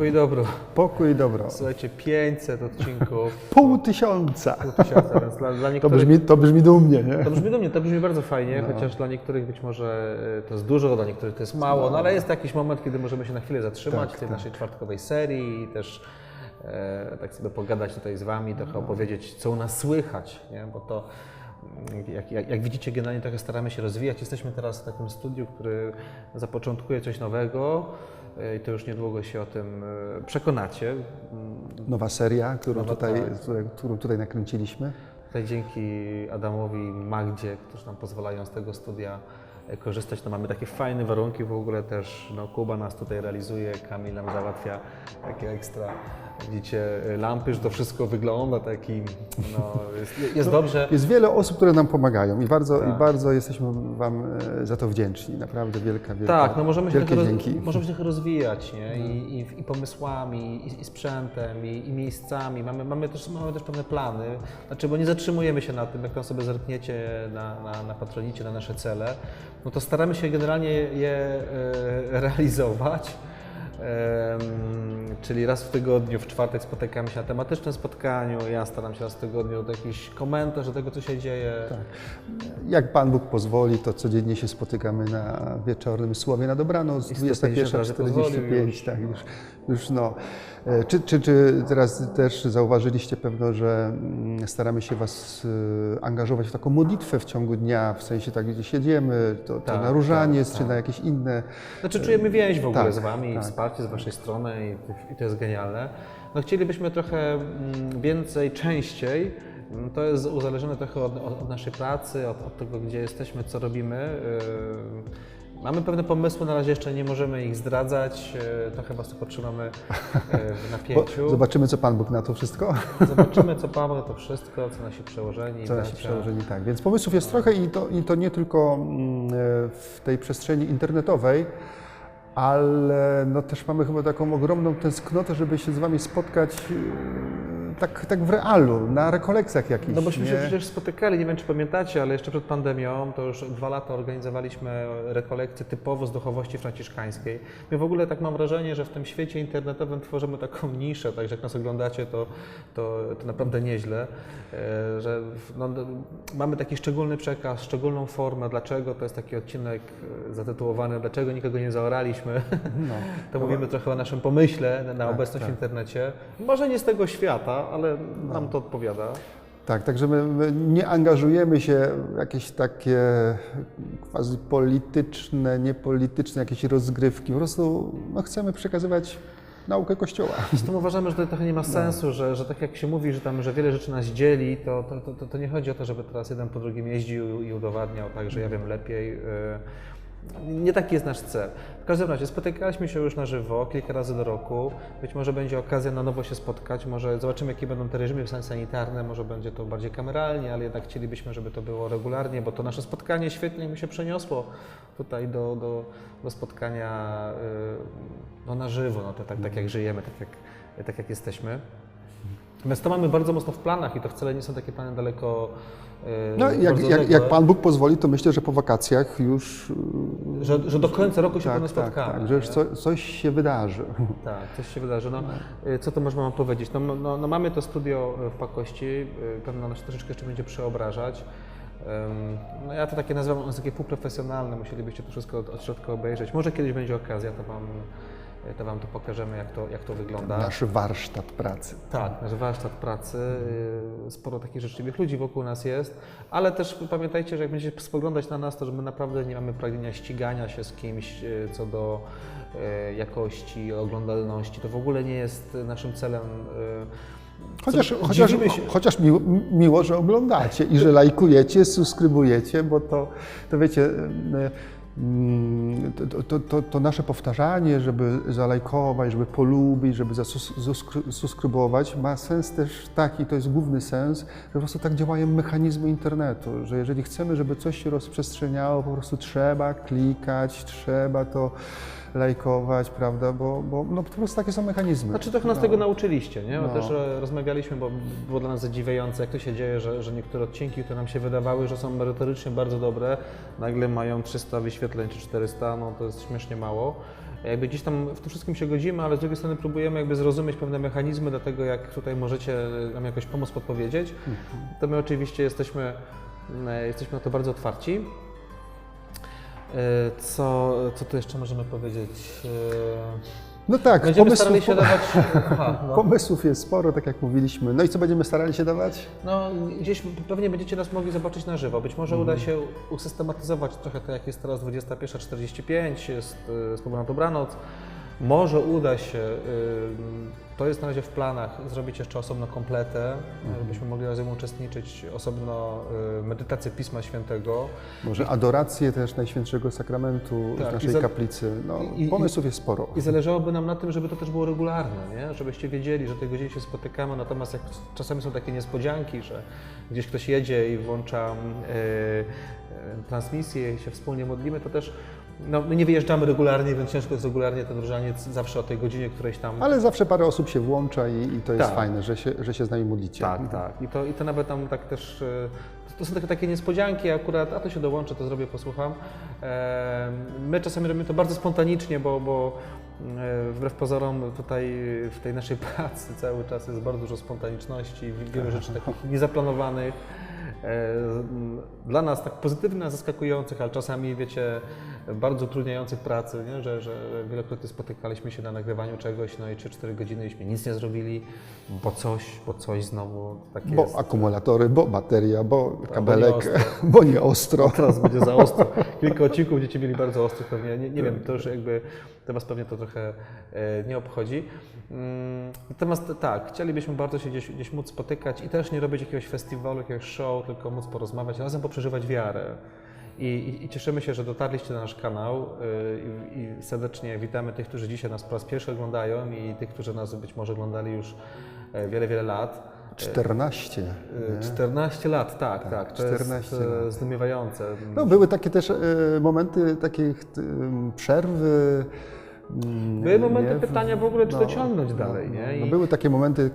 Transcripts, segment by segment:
Pokój i dobro. Pokój i dobro. Słuchajcie, 500 odcinków, Pół tysiąca. pół tysiąca, więc dla, dla To niektórych... brzmi, to brzmi dumnie, nie? To brzmi do mnie, to brzmi bardzo fajnie, No. chociaż dla niektórych być może e, to jest dużo, dla niektórych to jest mało, no ale jest jakiś moment, kiedy możemy się na chwilę zatrzymać Tak, w tej tak. naszej czwartkowej serii i też e, tak sobie pogadać tutaj z Wami, trochę opowiedzieć, co u nas słychać, nie? bo to mm, jak, jak, jak widzicie, generalnie trochę staramy się rozwijać. Jesteśmy teraz w takim studiu, który zapoczątkuje coś nowego i to już niedługo się o tym e, przekonacie. Mm, Nowa seria, którą Nowa, tutaj, tak. którą- tutaj nakręciliśmy. Tutaj dzięki Adamowi, Magdzie, którzy nam pozwalają z tego studia e, korzystać, to mamy takie fajne warunki w ogóle też. No, Kuba nas tutaj realizuje, Kamil nam załatwia takie ekstra. Widzicie, lampy, że to wszystko wygląda taki, no, jest, jest dobrze. Jest wiele osób, które nam pomagają i bardzo, Tak. i bardzo jesteśmy Wam e, za to wdzięczni. Naprawdę wielka, wielka, Tak, no możemy się, trochę, możemy się trochę rozwijać, nie? I, i, i pomysłami, i, i sprzętem, i, i miejscami. Mamy, mamy, też, mamy też pewne plany, znaczy, bo nie zatrzymujemy się na tym, jak tam sobie zerkniecie na, na, na patronicie, na nasze cele, no to staramy się generalnie je e, realizować. Czyli raz w tygodniu, w czwartek spotykamy się na tematycznym spotkaniu. Ja staram się raz w tygodniu do jakiś komentarz do tego, co się dzieje. Tak. Jak Pan Bóg pozwoli, to codziennie się spotykamy na wieczornym słowie na dobranoc, I 150 razy pozwolił 21.45, już. tak, już, już no. E, Czy, czy, czy teraz też zauważyliście pewno, że mm, staramy się Was e, angażować w taką modlitwę w ciągu dnia, w sensie tak, gdzie siedziemy, to, to Tak, na różaniec, tak, czy tak. na jakieś inne Znaczy czujemy więź w ogóle Tak, z Wami tak. wsparcie z Waszej strony i, i to jest genialne. No chcielibyśmy trochę mm, więcej, częściej. Mm, To jest uzależnione trochę od, od, naszej pracy, od, od tego, gdzie jesteśmy, co robimy. Yy, Mamy pewne pomysły, na razie jeszcze nie możemy ich zdradzać. Yy, Trochę Was tu potrzymamy yy, w Bo napięciu. zobaczymy, co Pan Bóg na to wszystko. Zobaczymy, co Paweł, to wszystko, co nasi przełożeni. Co nasi przełożeni, tak. Więc pomysłów jest trochę i to, i to nie tylko mm, e, w tej przestrzeni internetowej, ale no też mamy chyba taką ogromną tęsknotę, żeby się z Wami spotkać tak, tak w realu, na rekolekcjach jakichś. No bośmy się nie? przecież spotykali, nie wiem czy pamiętacie, ale jeszcze przed pandemią, to już dwa lata organizowaliśmy rekolekcje typowo z duchowości franciszkańskiej. My w ogóle tak mam wrażenie, że w tym świecie internetowym tworzymy taką niszę, także jak nas oglądacie, to, to, to naprawdę nieźle, e, że no, d- mamy taki szczególny przekaz, szczególną formę, dlaczego to jest taki odcinek e, zatytułowany Dlaczego nikogo nie zaoraliśmy. No. To mówimy trochę o naszym pomyśle na- na Tak, obecność tak. w internecie. Może nie z tego świata, ale nam to odpowiada. Tak, także my, my nie angażujemy się w jakieś takie quasi polityczne, niepolityczne jakieś rozgrywki. Po prostu no, chcemy przekazywać naukę Kościoła. Z tym uważamy, że to trochę nie ma sensu, że, że tak jak się mówi, że tam, że wiele rzeczy nas dzieli, to, to, to, to, to nie chodzi o to, żeby teraz jeden po drugim jeździł i udowadniał tak, że ja wiem lepiej. Yy, Nie taki jest nasz cel. W każdym razie spotykaliśmy się już na żywo kilka razy do roku. Być może będzie okazja na nowo się spotkać. Może zobaczymy, jakie będą te reżimy sanitarne. Może będzie to bardziej kameralnie, ale jednak chcielibyśmy, żeby to było regularnie, bo to nasze spotkanie świetnie mi się przeniosło tutaj do, do, do spotkania yy, no, na żywo, no, to tak, tak jak żyjemy, tak jak, tak jak jesteśmy. Natomiast to mamy bardzo mocno w planach i to wcale nie są takie plany daleko. yy, No, jak, jak, jak Pan Bóg pozwoli, to myślę, że po wakacjach już. y, Że, że do końca roku się tak, pewno tak, spotkamy. tak, że już nie? co, coś się wydarzy. Tak, coś się wydarzy. No, y, co to można wam powiedzieć? No, no, no mamy to studio w Pakości, pewno nas troszeczkę jeszcze będzie przeobrażać. No ja to takie nazywam, ono jest takie półprofesjonalne, musielibyście to wszystko od, od środka obejrzeć. Może kiedyś będzie okazja, to wam, to wam to pokażemy, jak to, jak to wygląda. Nasz warsztat pracy. Tak, nasz warsztat pracy, y, sporo takich życzliwych ludzi wokół nas jest, ale też pamiętajcie, że jak będziecie spoglądać na nas, to że my naprawdę nie mamy pragnienia ścigania się z kimś y, co do jakości, oglądalności. To w ogóle nie jest naszym celem. Chociaż, chociaż, chociaż miło, miło, że oglądacie i że lajkujecie, subskrybujecie, bo to, to wiecie, to, to, to, to nasze powtarzanie, żeby zalajkować, żeby polubić, żeby zasus- zuskry- subskrybować, ma sens też taki, to jest główny sens, że po prostu tak działają mechanizmy internetu, że jeżeli chcemy, żeby coś się rozprzestrzeniało, po prostu trzeba klikać, trzeba to lajkować, prawda, bo, bo no, po prostu takie są mechanizmy. Znaczy trochę nas No. tego nauczyliście, nie? No. też rozmawialiśmy, bo było dla nas zadziwiające, jak to się dzieje, że, że niektóre odcinki, które nam się wydawały, że są merytorycznie bardzo dobre, nagle mają 300 wyświetleń czy 400, no to jest śmiesznie mało. Jakby gdzieś tam w tym wszystkim się godzimy, ale z drugiej strony próbujemy jakby zrozumieć pewne mechanizmy do tego, jak tutaj możecie nam jakoś pomóc, podpowiedzieć. To my oczywiście jesteśmy, e, jesteśmy na to bardzo otwarci. E, Co, co tu jeszcze możemy powiedzieć? E, No tak, Będziemy pomysłów, starali się dawać. Aha, no. pomysłów jest sporo, tak jak mówiliśmy. No i co będziemy starali się dawać? No, gdzieś pewnie będziecie nas mogli zobaczyć na żywo. Być może uda się usystematyzować trochę to, jak jest teraz 21.45, jest y, wspomniana dobranoc. Może uda się, to jest na razie w planach, zrobić jeszcze osobno kompletę, żebyśmy mogli razem uczestniczyć, osobno y, medytację Pisma Świętego. Może adorację też Najświętszego Sakramentu Tak, w naszej za- kaplicy. No, i- pomysłów jest sporo. I zależałoby nam na tym, żeby to też było regularne, nie? żebyście wiedzieli, że tej godzinie się spotykamy, natomiast jak czasami są takie niespodzianki, że gdzieś ktoś jedzie i włącza e, transmisję i się wspólnie modlimy, to też no, my nie wyjeżdżamy regularnie, więc ciężko jest regularnie ten różaniec zawsze o tej godzinie którejś tam. Ale zawsze parę osób się włącza i, i to jest Tak. fajne, że się, że się z nami modlicie. Tak, tak. I to, I to nawet tam tak też, e, to są takie, takie niespodzianki akurat, a to się dołączę, to zrobię, posłucham. E, My czasami robimy to bardzo spontanicznie, bo, bo e, wbrew pozorom tutaj w tej naszej pracy cały czas jest bardzo dużo spontaniczności, wiele rzeczy takich niezaplanowanych. E, Dla nas tak pozytywnych, zaskakujących, ale czasami, wiecie, bardzo utrudniających pracy, nie? Że, że wielokrotnie spotykaliśmy się na nagrywaniu czegoś, no i 3-4 godziny byśmy nic nie zrobili, bo coś, bo coś znowu takie Bo jest. akumulatory, bo bateria, bo kabelek, ostro. bo nie ostro. Teraz będzie za ostro. Kilka odcinków będziecie mieli bardzo ostrych pewnie. Nie, nie wiem, to już jakby to Was pewnie to trochę e, nie obchodzi. Mm, Natomiast tak, chcielibyśmy bardzo się gdzieś, gdzieś móc spotykać i też nie robić jakiegoś festiwalu, jakiegoś show, tylko móc porozmawiać, razem poprzeżywać wiarę. I, i, I cieszymy się, że dotarliście na nasz kanał y, i, i serdecznie witamy tych, którzy dzisiaj nas po raz pierwszy oglądają i tych, którzy nas być może oglądali już e, wiele, wiele lat. 14. Y, nie? 14 lat, tak, tak. To 14 jest lat. e, zdumiewające. No, były takie też e, momenty takich e, przerwy. mm, Były momenty nie? pytania w ogóle, czy to ciągnąć dalej, nie? No, I- były takie momenty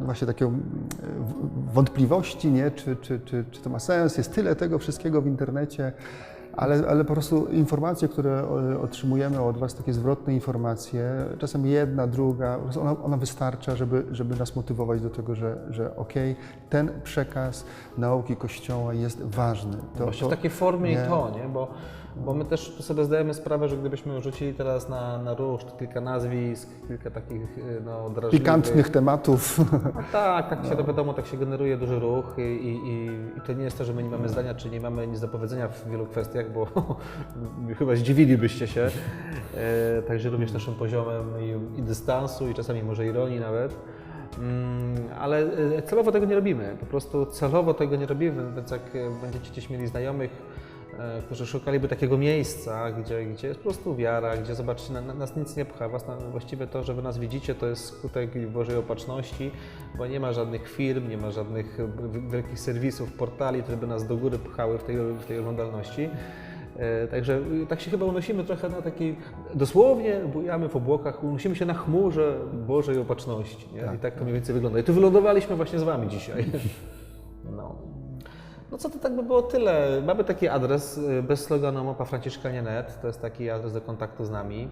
właśnie takiego w- wątpliwości, nie? Czy, czy, czy, czy to ma sens, jest tyle tego wszystkiego w internecie, ale, ale po prostu informacje, które e, otrzymujemy od Was, takie zwrotne informacje, czasem jedna, druga, ona, ona wystarcza, żeby, żeby nas motywować do tego, że, że okej, ten przekaz nauki Kościoła jest ważny. To, Właśnie to, w takiej formie nie. i to, nie? Bo, bo my też sobie zdajemy sprawę, że gdybyśmy rzucili teraz na, na ruszt kilka nazwisk, kilka takich y, no, drażliwych... pikantnych tematów. No tak, tak się to wiadomo, tak się generuje duży ruch i, i, i, i to nie jest to, że my nie mamy zdania, czy nie mamy nic do powiedzenia w wielu kwestiach, bo chyba zdziwilibyście się. E, także również naszym poziomem i, i dystansu i czasami może ironii nawet. Mm, ale e, celowo tego nie robimy, po prostu celowo tego nie robimy, więc jak e, będziecie gdzieś mieli znajomych, którzy szukaliby takiego miejsca, gdzie, gdzie jest po prostu wiara, gdzie zobaczycie, na, na, nas nic nie pcha, was na, właściwie to, że wy nas widzicie, to jest skutek Bożej opatrzności, bo nie ma żadnych firm, nie ma żadnych e, wielkich serwisów, portali, które by nas do góry pchały w tej, w tej oglądalności. E, Także tak się chyba unosimy trochę na takiej, dosłownie bujamy w obłokach, unosimy się na chmurze Bożej opatrzności. Nie? I tak to mniej więcej wygląda. I tu wylądowaliśmy właśnie z Wami dzisiaj. No. Co to tak by było tyle. Mamy taki adres y, bez sloganu mopafranciszkanie.net. To jest taki adres do kontaktu z nami.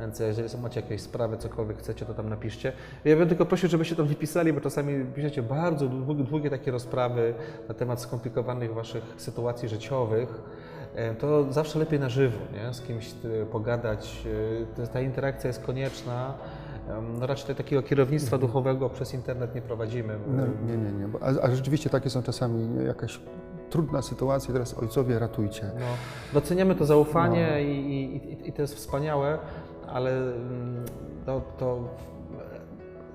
Więc jeżeli macie jakieś sprawy, cokolwiek chcecie, to tam napiszcie. Ja bym tylko prosił, żebyście tam nie pisali, bo czasami piszecie bardzo długie, takie rozprawy na temat skomplikowanych waszych sytuacji życiowych. E, To zawsze lepiej na żywo, nie? z kimś y, pogadać. y, Ta interakcja jest konieczna. No raczej takiego kierownictwa duchowego przez internet nie prowadzimy. No, nie, nie, nie. A, a rzeczywiście takie są czasami jakaś trudna sytuacja, teraz ojcowie ratujcie. No, doceniamy to zaufanie i, i, i- i to jest wspaniałe, ale to,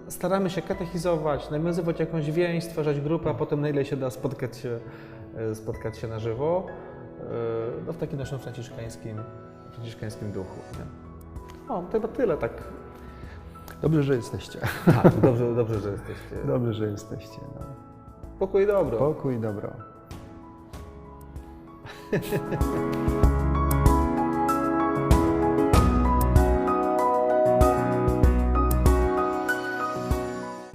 staramy się katechizować, nawiązywać jakąś więź, stwarzać grupę, a potem na ile się da spotkać się, e, spotkać się na żywo, e, no w takim naszym franciszkańskim, franciszkańskim duchu. Nie? O, to chyba tyle, tak. Dobrze, że jesteście. Tak, dobrze, dobrze, że jesteście. Dobrze, że jesteście. No. Pokój i dobro. Pokój i dobro.